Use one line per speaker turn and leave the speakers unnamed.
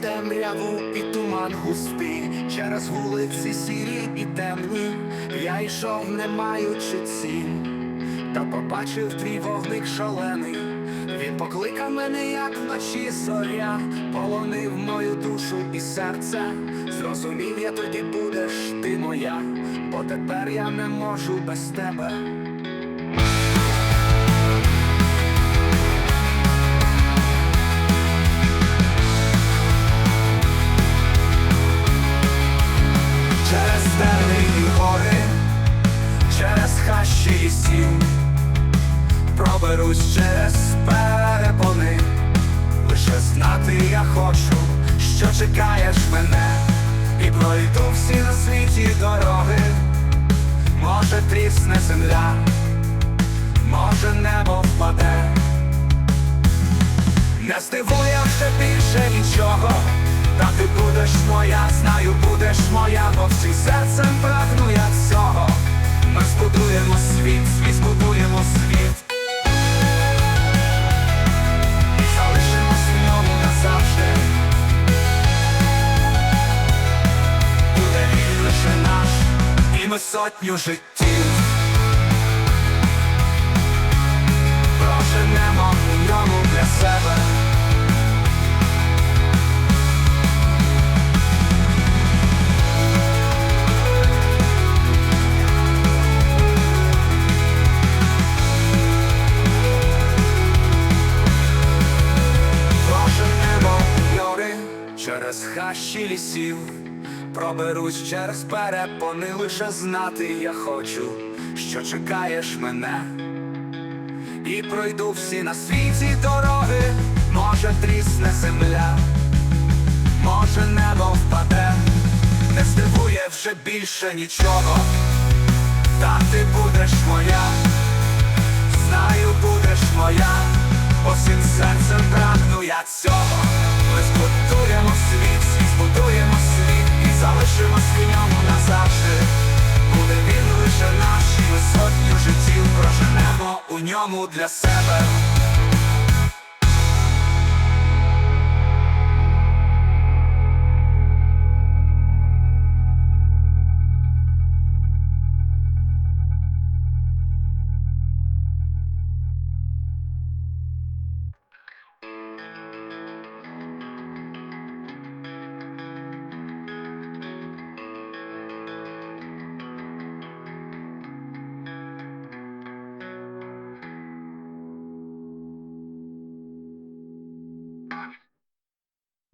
темряву і туман густий, через вулиці сірі і темні, я йшов, не маючи ціль, та побачив твій вогник шалений. Він покликав мене, як вночі зоря, полонив мою душу і серце. Зрозумів я тоді будеш ти моя, бо тепер я не можу без тебе. Проберусь через перепони, лише знати я хочу, що чекаєш мене, і пройду всі на світі дороги, може трісне земля, може небо впаде. Не здивує вже більше нічого, та ти будеш моя, знаю, будеш моя, бо всім серцем прагну я цього. Сотню життів. Проженемо у ньому для себе. Через хащі лісів, проберусь через перепони, лише знати я хочу, що чекаєш мене. І пройду всі на світі дороги, може трісне земля, може небо впаде, не здивує вже більше нічого, та ти будеш моя, знаю, будеш моя, бо всім серцем прагну я цього. Ми збудуємо світ, залишимось в ньому назавжди. Буде він лише наш, і сотню життів проженемо у ньому для себе.